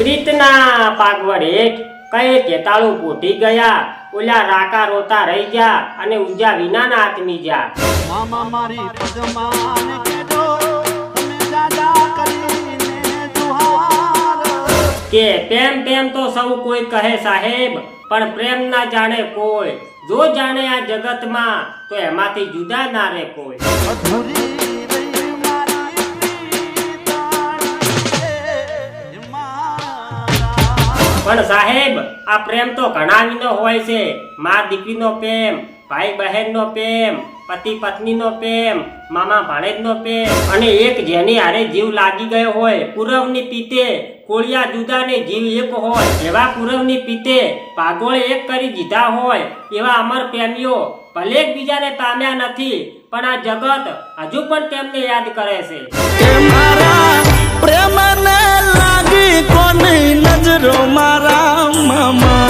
પ્રીતના પાગવડ હેઠ કઈ કેતાળું પોટી ગયા ઓલા રાકા રોતા રહી ગયા અને ઉજા વિનાના આત્મી જા. મામા મારી પદમાને કેડો તમે દાદા કરીને જુહાર. કે પ્રેમ પ્રેમ તો સૌ કોઈ કહે સાહેબ પણ પ્રેમ ના જાણે કોઈ. જો જાણે આ જગતમાં તો એમાંથી જુદા ના રે કોઈ. અધૂરી પણ સાહેબ, આ પ્રેમ તો ઘણા વિનો હોય છે. મા દીકરીનો પ્રેમ, ભાઈ બહેનનો પ્રેમ, પતિ પત્નીનો પ્રેમ, મામા ભાણેજનો પ્રેમ અને એક જેની હારે જીવ લાગી ગયો હોય, પૂરવની પીતે કોળિયા જુદાને જીવ એક હોય, એવા પૂરવની પીતે પાગોળે એક કરી દીધા હોય, એવા અમર પ્રેમીઓ ભલે એકબીજાને પામ્યા નથી, પણ આ જગત હજુ પણ તેમને યાદ કરે છે. કોની નજરો મારા મામા?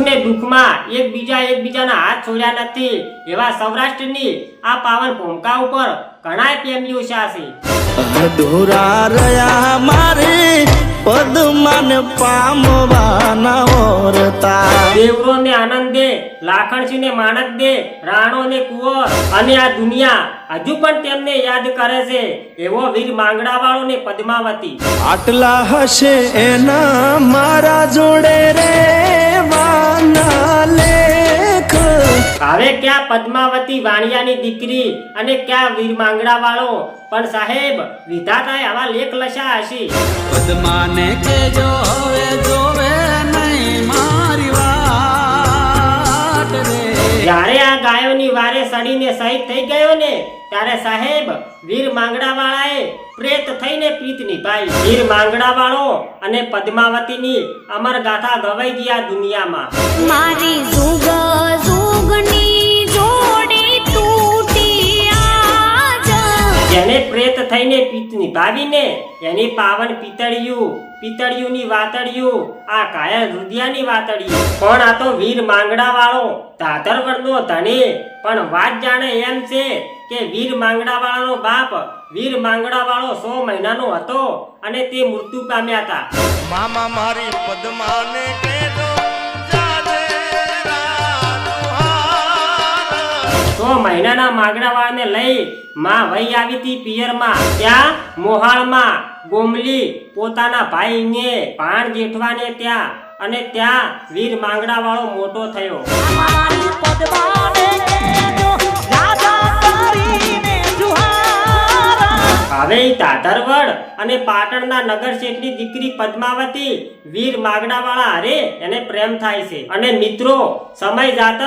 ને દુઃખમાં એકબીજા એકબીજાના હાથ છોડ્યા નથી. એવા સૌરાષ્ટ્રની આ પાવન ભૂમકા ઉપર ઘણા પ્રેમીઓ છે અધૂરા રહ્યા મારી પદમાને પામવાના ઓરતા. દેવરો ને આનંદ દે લાખણસિંહ ને માણક દે રાણો ને કુંવર અને આ દુનિયા હજુ પણ તેમને યાદ કરે છે એવો વીર માંગડા વાળો ને પદ્માવતી. આટલા હશે એના મારા જોડે રે. હવે ક્યાં પદ્માવતી વાણિયાની દીકરી અને ક્યાં વીર માંગડા વાળો પણ સાહેબ વિધાતાએ આવા લેખ લશા હશે. પદ્માને કેજો હવે જોવે નહીં મારી વાત રે. જ્યારે આ ગાયોની વારે સડીને શહીદ થઈ ગયો ને ત્યારે સાહેબ વીર માંગડા વાળાએ પ્રેત થઈને પ્રીત નિભાઈ વીર માંગડા વાળો અને પદ્માવતીની અમર ગાથા ગવાઈ ગયા દુનિયામાં. મારી જુગ જેને પ્રેત થઈને નિભાવીને એની પાવન પિતળિયું, પિતળિયુંની વાતળિયું, આ કાયલ રુદિયાની વાતળિયું. પણ આ તો વીર માંગડા વાળો ધાધરવડનો ધણી પણ વાત જાણે એમ છે કે વીર માંગડા વાળાનો બાપ વીર માંગડા વાળો સો મહિનાનો હતો અને તે મૃત્યુ પામ્યા હતા. મામા મારી પદ્માને રાનુહાર. મહિનાના માંગણાવાળાને લઈ માં વહી આવી હતી પિયરમાં ત્યાં મોહાળમાં ગોમલી પોતાના ભાઈને ભાણ જેઠવાને ત્યાં અને ત્યાં વીર માંગણાવાળો મોટો થયો હવે ઈ અને પાટણના નગર શેઠની દીકરી પદ્માવતી વીર માગડાવાળા હારે એને પ્રેમ થાય છે. અને મિત્રો સમય જાત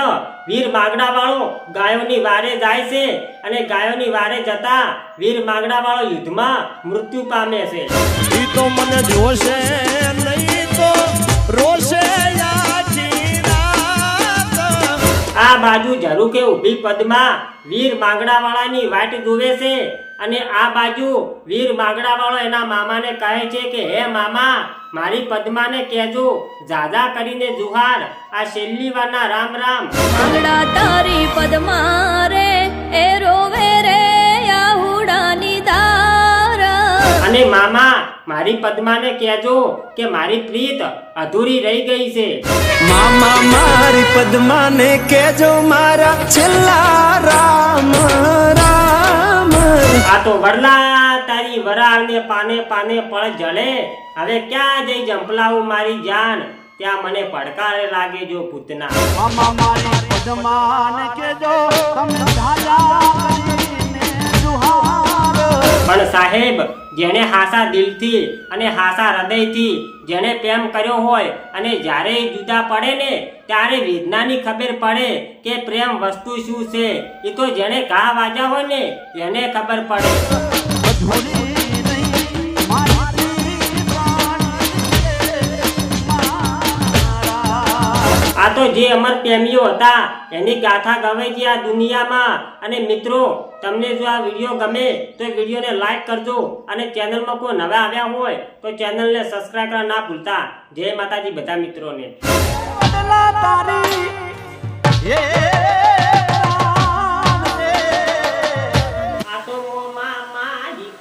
વીર માગડાવાળો ગાયોની વારે જાય છે અને ગાયોની વારે જતા વીર માગડાવાળો યુદ્ધમાં મૃત્યુ પામે છે. ઈ તો મને જોશે નહીં તો રોશે આ બાજુ જરૂર કે ઊભી પદમાં વીર માંગડાવાળાની વાટ જુએ છે. અને આ બાજુ વીર માંગડા વાળો એના મામાને કહે છે કે હે મામા મારી પદ્માને કહેજો જાદા કરીને જુહાર આ છેલ્લી વારના રામ રામ. માગડા તારી પદમારે એ રોવે રે આહુડાની દાર. અને મામા મારી પદ્માને કહેજો કે મારી પ્રીત અધૂરી રહી ગઈ છે. મામા મારી પદ્માને કહેજો મારા છેલ્લા રામ રામ. આ તો વડલા, તારી વરાળને પાને પાને પળ જળે હવે ક્યાં જઈ જંપલાવું મારી જાન? ત્યાં મને પડકારે લાગે જો પૂતના મામા પદમાન કે જો તમે જુહાર પણ સાહેબ જેને હાસા દિલથી અને હાસા હૃદયથી જેને પ્રેમ કર્યો હોય અને જ્યારે એ જુદા પડે ને, ત્યારે વેદનાની ખબર પડે કે પ્રેમ વસ્તુ શું છે. એ તો જેને ઘા વાજા હોય ને, એને ખબર પડે. આ તો જે અમર પ્રેમીઓ હતા, એની ગાથા ગવાઈ ગઈ આ દુનિયામાં અને મિત્રો, તમને જો આ વીડિયો ગમે, તો વિડીયોને લાઈક કરજો અને ચેનલમાં કોઈ નવા આવ્યા હોય, તો ચેનલને સબસ્ક્રાઈબ કરવા ના ભૂલતા જય માતાજી બધા મિત્રોને. આ તો મામા જી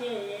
here.